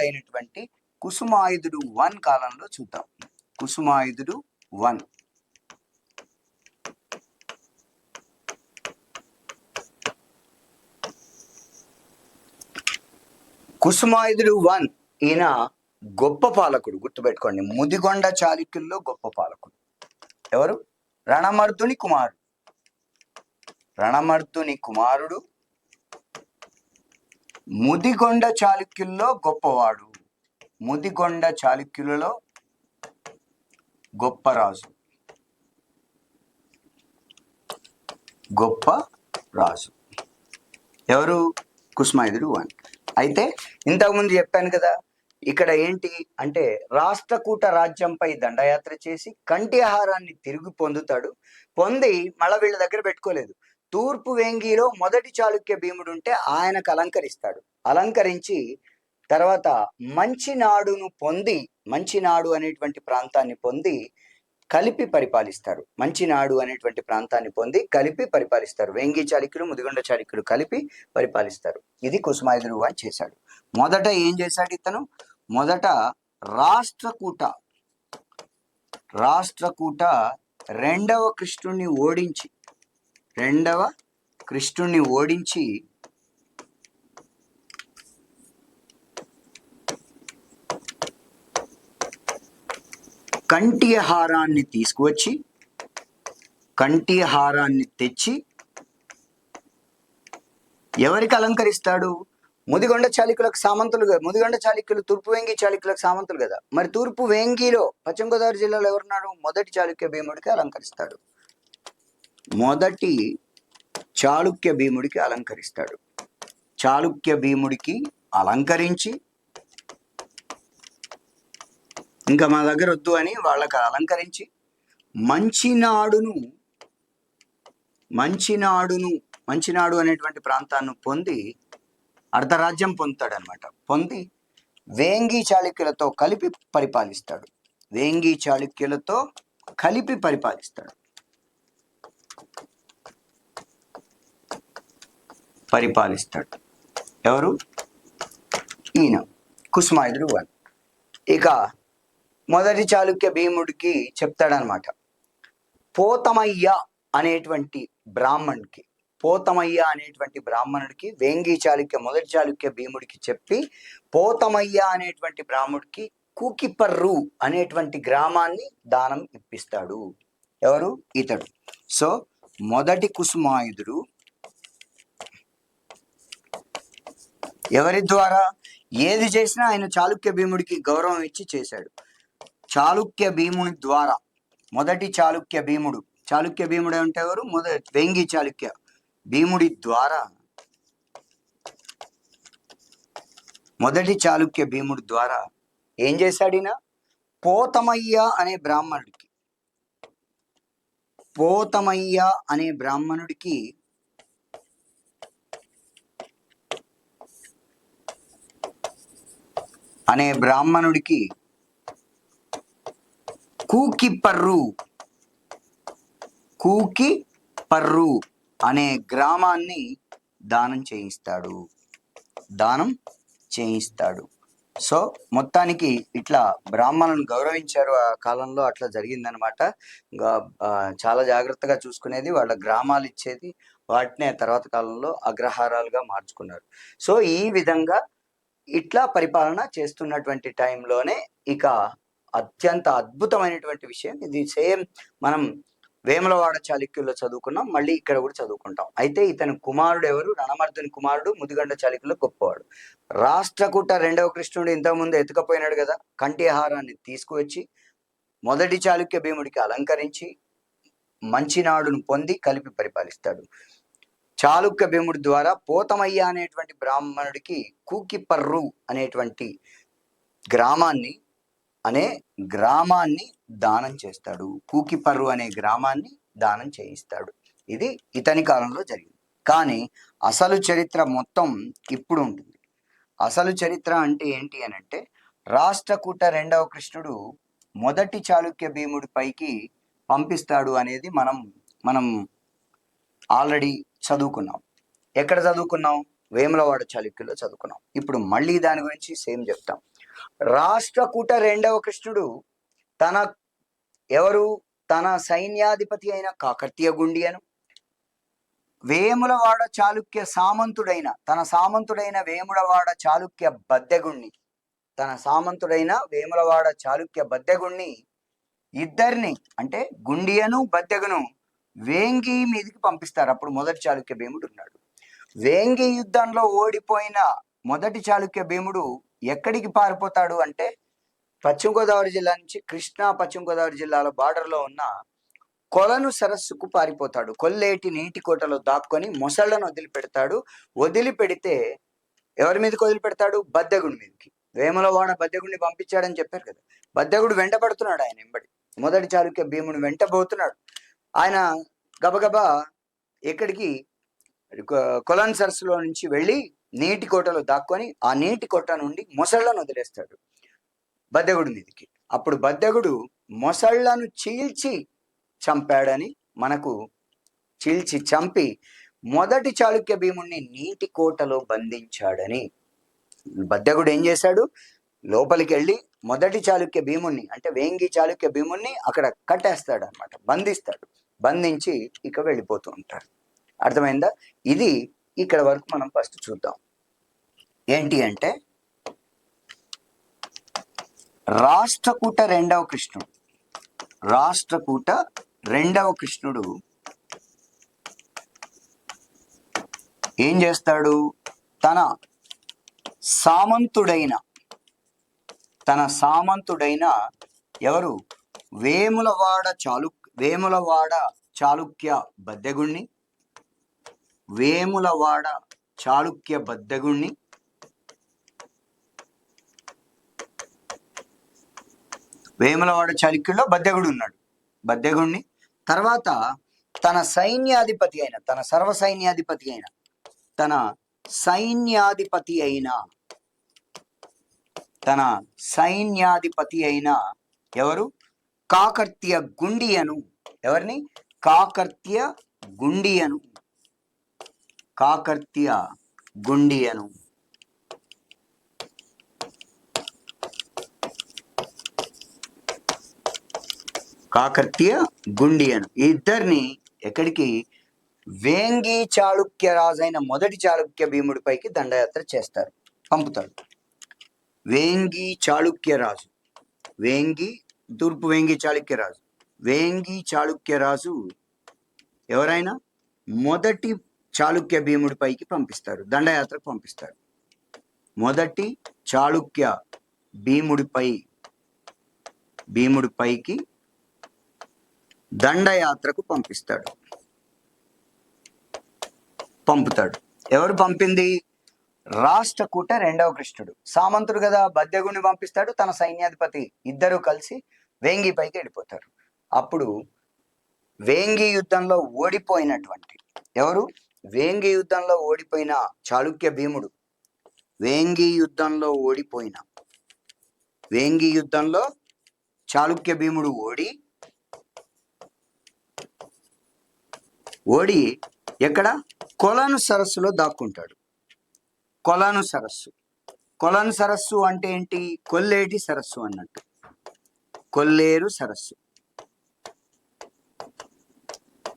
అయినటువంటి కుసుమాయుధుడు వన్ కాలంలో చూద్దాం. కుసుమాయుధుడు వన్. కుసుమాయుధుడు వన్ ఈయన గొప్ప పాలకుడు గుర్తుపెట్టుకోండి. ముదిగొండ చాళుక్యుల్లో గొప్ప పాలకుడు. ఎవరు? రణమర్దుని కుమారుడు. రణమర్దుని కుమారుడు ముదిగొండ చాళుక్యుల్లో గొప్పవాడు. ముదిగొండ చాళుక్యులలో గొప్ప రాజు. గొప్ప రాజు. ఎవరు? కుస్మాయుధుడు అని అయితే ఇంతకుముందు చెప్పాను కదా ఇక్కడ ఏంటి అంటే రాష్ట్రకూట రాజ్యంపై దండయాత్ర చేసి కంటి ఆహారాన్ని తిరిగి పొందుతాడు. పొంది మళ్ళా వీళ్ళ దగ్గర పెట్టుకోలేదు. తూర్పు వేంగిలో మొదటి చాళుక్య భీముడు ఉంటే ఆయనకు అలంకరిస్తాడు. అలంకరించి తర్వాత మంచినాడును పొంది మంచినాడు అనేటువంటి ప్రాంతాన్ని పొంది కలిపి పరిపాలిస్తారు. మంచినాడు అనేటువంటి ప్రాంతాన్ని పొంది కలిపి పరిపాలిస్తారు. వేంగి చాళుక్యులు ముదిగొండ చాళుక్యులు కలిపి పరిపాలిస్తారు. ఇది కుసుమాయుధుడు అని చేశాడు. మొదట ఏం చేశాడు ఇతను? మొదట రాష్ట్రకూట రాష్ట్రకూట రెండవ కృష్ణుణ్ణి ఓడించి రెండవ కృష్ణుణ్ణి ఓడించి కంటి హారాన్ని తీసుకువచ్చి కంటి హారాన్ని తెచ్చి ఎవరికి అలంకరిస్తాడు? ముదిగొండ చాళుక్యులకు సామంతులు కదా ముదిగొండ చాళుక్యులు తూర్పు వేంగి చాళుక్యులకు సామంతులు కదా. మరి తూర్పు వేంగిలో పశ్చిమ గోదావరి జిల్లాలో ఎవరున్నాడు మొదటి చాళుక్య భీముడికి అలంకరిస్తాడు. మొదటి చాళుక్య భీముడికి అలంకరిస్తాడు. చాళుక్య భీముడికి అలంకరించి ఇంకా మా దగ్గర వద్దు అని వాళ్ళకి అలంకరించి మంచినాడును మంచినాడును మంచినాడు అనేటువంటి ప్రాంతాన్ని పొంది అర్ధరాజ్యం పొందుతాడనమాట. పొంది వేంగి చాళుక్యులతో కలిపి పరిపాలిస్తాడు. వేంగి చాళుక్యులతో కలిపి పరిపాలిస్తాడు. పరిపాలిస్తాడు. ఎవరు? ఈయన కుసుమాయుడు వన్ ఇక మొదటి చాళుక్య భీముడికి చెప్తాడనమాట. పోతమయ్య అనేటువంటి బ్రాహ్మణుడికి పోతమయ్య అనేటువంటి బ్రాహ్మణుడికి వేంగి చాళుక్య మొదటి చాళుక్య భీముడికి చెప్పి పోతమయ్య అనేటువంటి బ్రాహ్మణుడికి కూకిపర్రు అనేటువంటి గ్రామాన్ని దానం ఇప్పిస్తాడు. ఎవరు? ఇతడు. సో మొదటి కుసుమాయుధుడు ఎవరి ద్వారా ఏది చేసినా ఆయన చాళుక్య భీముడికి గౌరవం ఇచ్చి చేశాడు. చాళుక్య భీముని ద్వారా మొదటి చాళుక్య భీముడు. చాళుక్య భీముడు అంటే ఎవరు? మొదటి వేంగి చాళుక్య భీముడి ద్వారా. మొదటి చాళుక్య భీముడి ద్వారా ఏం చేశాడిన పోతమయ్య అనే బ్రాహ్మణుడికి. పోతమయ్య అనే బ్రాహ్మణుడికి అనే బ్రాహ్మణుడికి కూకి పర్రు. కూకి పర్రు అనే గ్రామాన్ని దానం చేయిస్తాడు. దానం చేయిస్తాడు. సో మొత్తానికి ఇట్లా బ్రాహ్మణులను గౌరవించారు ఆ కాలంలో అట్లా జరిగిందనమాట చాలా జాగ్రత్తగా చూసుకునేది వాళ్ళ గ్రామాలు ఇచ్చేది వాటినే తర్వాత కాలంలో అగ్రహారాలుగా మార్చుకున్నారు. సో ఈ విధంగా ఇట్లా పరిపాలన చేస్తున్నటువంటి టైంలోనే ఇక అత్యంత అద్భుతమైనటువంటి విషయం. ఇది సేమ్ మనం వేములవాడ చాళుక్యుల్లో చదువుకున్నాం మళ్ళీ ఇక్కడ కూడా చదువుకుంటాం. అయితే ఇతని కుమారుడు ఎవరు? రణమర్దుని కుమారుడు ముదిగండ చాళుక్యుల్లో గొప్పవాడు. రాష్ట్రకూట రెండవ కృష్ణుడు ఇంతకుముందు ఎత్తుకపోయినాడు కదా కంటి ఆహారాన్ని తీసుకువచ్చి మొదటి చాళుక్య భీముడికి అలంకరించి మంచినాడును పొంది కలిపి పరిపాలిస్తాడు. చాళుక్య భీముడి ద్వారా పోతమయ్య అనేటువంటి బ్రాహ్మణుడికి కూకిపర్రు అనేటువంటి గ్రామాన్ని అనే గ్రామాన్ని దానం చేస్తాడు. కూకిపర్రు అనే గ్రామాన్ని దానం చేయిస్తాడు. ఇది ఇతని కాలంలో జరిగింది. కానీ అసలు చరిత్ర మొత్తం ఇప్పుడు ఉంటుంది. అసలు చరిత్ర అంటే ఏంటి అని అంటే రాష్ట్రకూట రెండవ కృష్ణుడు మొదటి చాళుక్య భీముడి పైకి పంపిస్తాడు అనేది మనం మనం ఆల్రెడీ చదువుకున్నాం. ఎక్కడ చదువుకున్నాం? వేములవాడ చాళుక్యులో చదువుకున్నాం. ఇప్పుడు మళ్ళీ దాని గురించి సేమ్ చెప్తాం. రాష్ట్రకూట రెండవ కృష్ణుడు తన ఎవరు? తన సైన్యాధిపతి అయిన కాకర్తీయ గుండియను. వేములవాడ చాళుక్య సామంతుడైన తన సామంతుడైన వేములవాడ చాళుక్య బద్దెగుణ్ణి తన సామంతుడైన వేములవాడ చాళుక్య బద్దెగుణ్ణి ఇద్దరిని అంటే గుండియను బద్దెగును వేంగి మీదకి పంపిస్తారు. అప్పుడు మొదటి చాళుక్య భీముడు ఉన్నాడు. వేంగి యుద్ధంలో ఓడిపోయిన మొదటి చాళుక్య భీముడు ఎక్కడికి పారిపోతాడు అంటే పశ్చిమ గోదావరి జిల్లా నుంచి కృష్ణా పశ్చిమ గోదావరి జిల్లాల బార్డర్లో ఉన్న కొలను సరస్సుకు పారిపోతాడు. కొల్లేటి నీటి కోటలో దాక్కొని మొసళ్ళను వదిలిపెడతాడు. వదిలిపెడితే ఎవరి మీదకి వదిలిపెడతాడు? బద్దెగుడి మీదకి. వేములవాడ బద్దెగుడిని పంపించాడని చెప్పారు కదా. బద్దెగుడు వెంటబడుతున్నాడు ఆయన వెంబడి. మొదటి చాళుక్య భీముడు వెంటబోతున్నాడు. ఆయన గబగబా ఎక్కడికి? కొ- కొలన్ సరస్సులో నుంచి వెళ్ళి నీటి కోటలో దాక్కొని ఆ నీటి కోట నుండి మొసళ్ళను వదిలేస్తాడు. బద్దెగుడి మీదకి. అప్పుడు బద్దెగుడు మొసళ్ళను చీల్చి చంపాడని మనకు చీల్చి చంపి మొదటి చాళుక్య భీముణ్ణి నీటి కోటలో బంధించాడని బద్దెగుడు ఏం చేశాడు? లోపలికి వెళ్ళి మొదటి చాళుక్య భీముణ్ణి అంటే వేంగి చాళుక్య భీముణ్ణి అక్కడ కట్టేస్తాడు అనమాట బంధిస్తాడు. బంధించి ఇక వెళ్ళిపోతూ ఉంటారు. అర్థమైందా? ఇది ఇక్కడ వరకు మనం ఫస్ట్ చూద్దాం. ఏంటి అంటే రాష్ట్రకూట రెండవ కృష్ణుడు. రాష్ట్రకూట రెండవ కృష్ణుడు ఏం చేస్తాడు? తన సామంతుడైన తన సామంతుడైన ఎవరు? వేములవాడ చాళు వేములవాడ చాళుక్య బద్దెగుణ్ణి. వేములవాడ చాళుక్య బద్దగుణ్ణి. వేములవాడ చాళుక్యుల్లో బద్దెగుడు ఉన్నాడు. బద్దెగుణ్ణి. తర్వాత తన సైన్యాధిపతి అయిన తన సర్వ సైన్యాధిపతి అయిన తన సైన్యాధిపతి అయిన తన సైన్యాధిపతి అయిన ఎవరు? కాకర్త్య గుండియను. ఎవరిని? కాకర్త్య గుండియను. కాకర్త్య గుండియను. కాకర్త్య గుండియను. ఇద్దరిని ఎక్కడికి? వేంగి చాళుక్య రాజైన మొదటి చాళుక్య భీముడిపైకి దండయాత్ర చేస్తారు. పంపుతాడు. వేంగి చాళుక్య రాజు. వేంగి తూర్పు వేంగి చాళుక్య రాజు. వేంగి చాళుక్య రాజు ఎవరైనా మొదటి చాళుక్య భీముడిపైకి పంపిస్తారు దండయాత్రకు పంపిస్తారు. మొదటి చాళుక్య భీముడిపై భీముడిపైకి దండయాత్రకు పంపిస్తాడు. పంపుతాడు. ఎవరు పంపింది? రాష్ట్రకూట రెండవ కృష్ణుడు. సామంతుడు కదా బద్దెగుని పంపిస్తాడు తన సైన్యాధిపతి ఇద్దరు కలిసి వేంగి పైకి వెళ్ళిపోతారు. అప్పుడు వేంగి యుద్ధంలో ఓడిపోయినటువంటి ఎవరు? వేంగి యుద్ధంలో ఓడిపోయిన చాళుక్య భీముడు. వేంగి యుద్ధంలో ఓడిపోయిన వేంగి యుద్ధంలో చాళుక్య భీముడు ఓడి ఓడి ఎక్కడ? కొలను సరస్సులో దాక్కుంటాడు. కొలను సరస్సు. కొలను సరస్సు అంటే ఏంటి? కొల్లేటి సరస్సు అన్నట్టు. కొల్లేరు సరస్సు.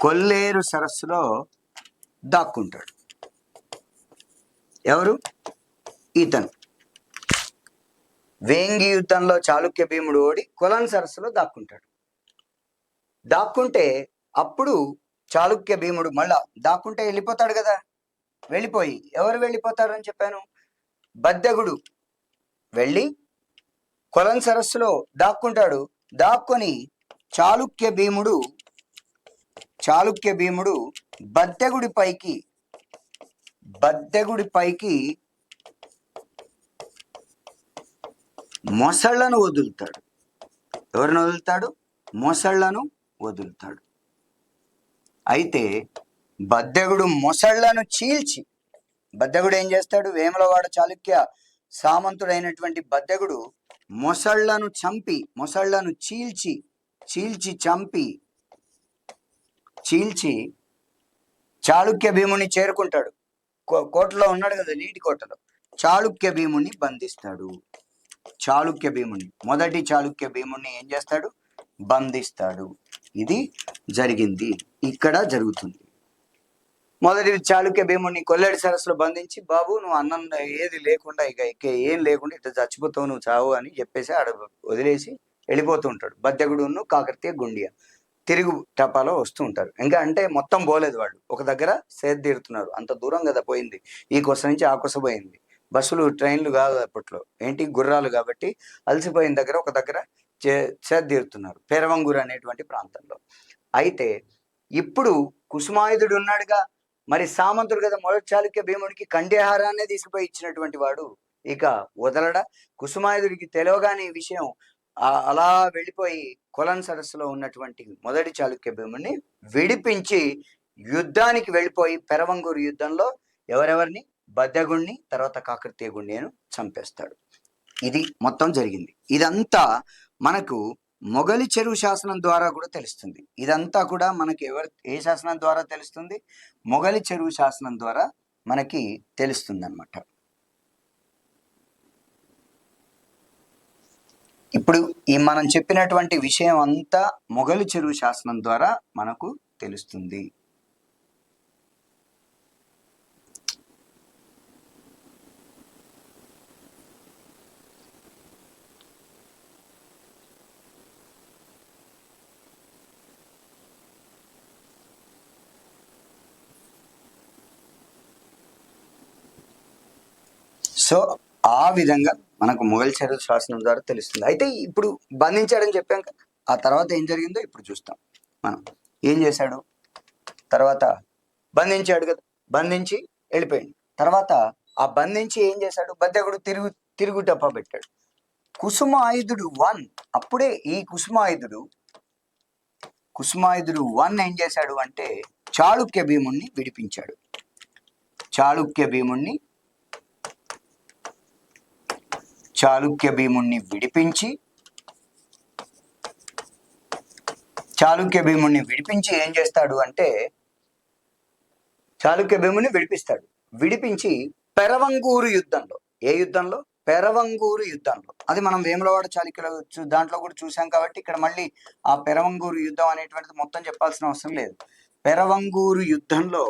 కొల్లేరు సరస్సులో దాక్కుంటాడు. ఎవరు? ఈతను. వేంగి యుద్ధంలో చాళుక్య భీముడు ఓడి కొలను సరస్సులో దాక్కుంటాడు. దాక్కుంటే అప్పుడు చాళుక్య భీముడు మళ్ళా దాక్కుంటే వెళ్ళిపోతాడు కదా. వెళ్ళిపోయి. ఎవరు వెళ్ళిపోతారని చెప్పాను? బద్దెగుడు వెళ్ళి కొలం సరస్సులో దాక్కుంటాడు. దాక్కుని చాళుక్య భీముడు చాళుక్య భీముడు బద్దెగుడి పైకి బద్దెగుడి పైకి మొసళ్ళను వదులుతాడు. ఎవరిని వదులుతాడు? మొసళ్ళను వదులుతాడు. అయితే బద్దెగుడు మొసళ్ళను చీల్చి బద్దెగుడు ఏం చేస్తాడు? వేములవాడ చాళుక్య సామంతుడైనటువంటి బద్దెగుడు మొసళ్ళను చంపి మొసళ్ళను చీల్చి చీల్చి చంపి చీల్చి చాళుక్య భీముని చేరుకుంటాడు. కో- కోటలో ఉన్నాడు కదా నీటి కోటలో. చాళుక్య భీముని బంధిస్తాడు. చాళుక్య భీముని మొదటి చాళుక్య భీముని ఏం చేస్తాడు? బంధిస్తాడు. ఇది జరిగింది. ఇక్కడ జరుగుతుంది. మొదటి చాళుక్య భీముని కొల్లేడి సరస్సులో బంధించి బాబు నువ్వు అన్నం ఏది లేకుండా ఇక ఇక ఏం లేకుండా ఇట్లా చచ్చిపోతావు నువ్వు చావు అని చెప్పేసి ఆడ వదిలేసి వెళ్ళిపోతూ ఉంటాడు. బద్దెగుడును కాకరతీయ గుండియ. తిరుగు టపాలో వస్తూ ఉంటారు. ఇంకా అంటే మొత్తం పోలేదు వాళ్ళు ఒక దగ్గర సేదీరుతున్నారు అంత దూరం కదా పోయింది. ఈ కొస నుంచి ఆ కొస పోయింది. బస్సులు ట్రైన్లు కాదు అప్పట్లో. ఏంటి? గుర్రాలు కాబట్టి అలసిపోయిన దగ్గర ఒక దగ్గర చే సేద తీరుతున్నారు. పెరవంగూరు అనేటువంటి ప్రాంతంలో. అయితే ఇప్పుడు కుసుమాయుధుడు ఉన్నాడుగా. మరి సామంతుడు కదా మొదటి చాళుక్య భీముడికి కండేహారాన్నే తీసుకుపోయి ఇచ్చినటువంటి వాడు. ఇక వదలడ? కుసుమాయుధుడికి తెలియగానే ఈ విషయం అలా వెళ్ళిపోయి కొలన్ సరస్సులో ఉన్నటువంటి మొదటి చాళుక్య భీముడిని విడిపించి యుద్ధానికి వెళ్ళిపోయి పెరవంగూరు యుద్ధంలో ఎవరెవరిని? బద్దగుణ్ణి తర్వాత కాకతీయ గుండిని చంపేస్తాడు. ఇది మొత్తం జరిగింది. ఇదంతా మనకు మొగలి చెరువు శాసనం ద్వారా కూడా తెలుస్తుంది. ఇదంతా కూడా మనకి ఎవరు ఏ శాసనం ద్వారా తెలుస్తుంది? మొగలి చెరువు శాసనం ద్వారా మనకి తెలుస్తుంది అనమాట ఇప్పుడు ఈ మనం చెప్పినటువంటి విషయం అంతా మొగలి చెరువు శాసనం ద్వారా మనకు తెలుస్తుంది. సో ఆ విధంగా మనకు మొఘల్ చరిత్ర శాసనం ద్వారా తెలుస్తుంది. అయితే ఇప్పుడు బంధించాడని చెప్పాం ఆ తర్వాత ఏం జరిగిందో ఇప్పుడు చూస్తాం మనం. ఏం చేశాడు? తర్వాత బంధించాడు కదా బంధించి వెళ్ళిపోయాడు. తర్వాత ఆ బంధించి ఏం చేశాడు? బద్దెకుడు తిరుగు తిరుగు డబ్బా పెట్టాడు. కుసుమాయుధుడు వన్ అప్పుడే ఈ కుసుమాయుధుడు కుసుమాయుధుడు వన్ ఏం చేశాడు అంటే చాళుక్య భీముణ్ణి విడిపించాడు. చాళుక్య భీముణ్ణి చాళుక్య భీముణ్ణి విడిపించి చాళుక్య భీముణ్ణి విడిపించి ఏం చేస్తాడు అంటే చాళుక్య భీముని విడిపిస్తాడు. విడిపించి పెరవంగూరు యుద్ధంలో ఏ యుద్ధంలో? పెరవంగూరు యుద్ధంలో. అది మనం వేములవాడ చాళుక్యుల దాంట్లో కూడా చూసాం కాబట్టి ఇక్కడ మళ్ళీ ఆ పెరవంగూరు యుద్ధం అనేటువంటిది మొత్తం చెప్పాల్సిన అవసరం లేదు. పెరవంగూరు యుద్ధంలో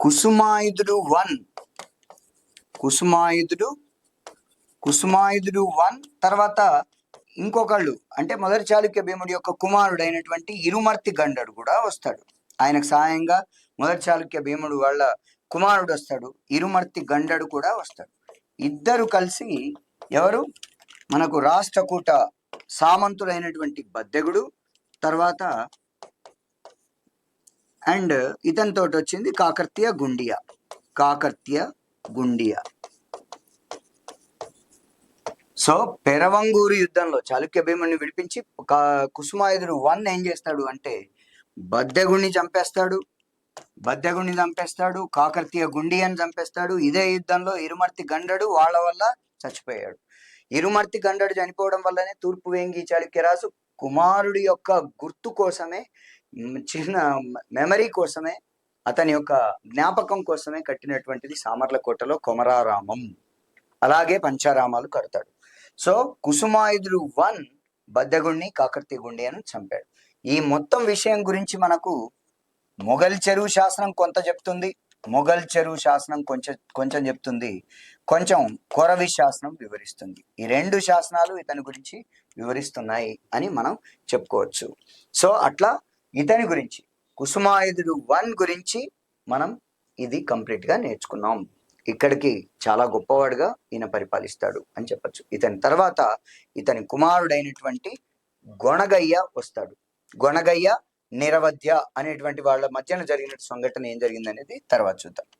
కుసుమాయుధుడు వన్ కుసుమాయుధుడు కుసుమాయుధుడు వన్ తర్వాత ఇంకొకళ్ళు అంటే మొదటి చాళుక్య భీముడి యొక్క కుమారుడు అయినటువంటి ఇరుమర్తి గండడు కూడా వస్తాడు. ఆయనకు సహాయంగా మొదటి చాళుక్య భీముడు వాళ్ళ కుమారుడు వస్తాడు ఇరుమర్తి గండడు కూడా వస్తాడు. ఇద్దరు కలిసి ఎవరు? మనకు రాష్ట్రకూట సామంతుడైనటువంటి బద్దెగుడు తర్వాత అండ్ ఇతనితోటి వచ్చింది కాకర్తీయ గుండియా. కాకర్తీయ గుండియా. సో పెరవంగూరు యుద్ధంలో చాళుక్య భీముని విడిపించి కుసుమాయుధుడు వన్ ఏం చేస్తాడు అంటే బద్దెగుణ్ణి చంపేస్తాడు బద్దెగుణ్ణి చంపేస్తాడు కాకర్తీయ గుండియని చంపేస్తాడు ఇదే యుద్ధంలో ఇరుమర్తి గండడు వాళ్ళ వల్ల చచ్చిపోయాడు. ఇరుమర్తి గండడు చనిపోవడం వల్లనే తూర్పు వేంగి చాళుక్యరాజు కుమారుడి యొక్క గుర్తు కోసమే చిన్న మెమరీ కోసమే అతని యొక్క జ్ఞాపకం కోసమే కట్టినటువంటిది సామర్లకోటలో కొమరారామం. అలాగే పంచారామాలు కడతాడు. సో కుసుమాయుధుడు వన్ బద్దగుణ్ణి కాకర్తి గుండి అని చంపాడు. ఈ మొత్తం విషయం గురించి మనకు మొఘల్ చెరువు శాసనం కొంత చెప్తుంది. మొఘల్ చెరువు శాసనం కొంచెం కొంచెం చెప్తుంది. కొంచెం కొరవి శాసనం వివరిస్తుంది. ఈ రెండు శాసనాలు ఇతని గురించి వివరిస్తున్నాయి అని మనం చెప్పుకోవచ్చు. సో అట్లా ఇతని గురించి. కుసుమాయుధుడు వన్ గురించి మనం ఇది కంప్లీట్గా నేర్చుకున్నాం. ఇక్కడికి చాలా గొప్పవాడుగా ఈయన పరిపాలిస్తాడు అని చెప్పొచ్చు. ఇతని తర్వాత ఇతని కుమారుడైనటువంటి గొణగయ్య వస్తాడు. గొణగయ్య నిరవధ్య అనేటువంటి వాళ్ళ మధ్యన జరిగిన సంఘటన ఏం జరిగిందనేది తర్వాత చూద్దాం.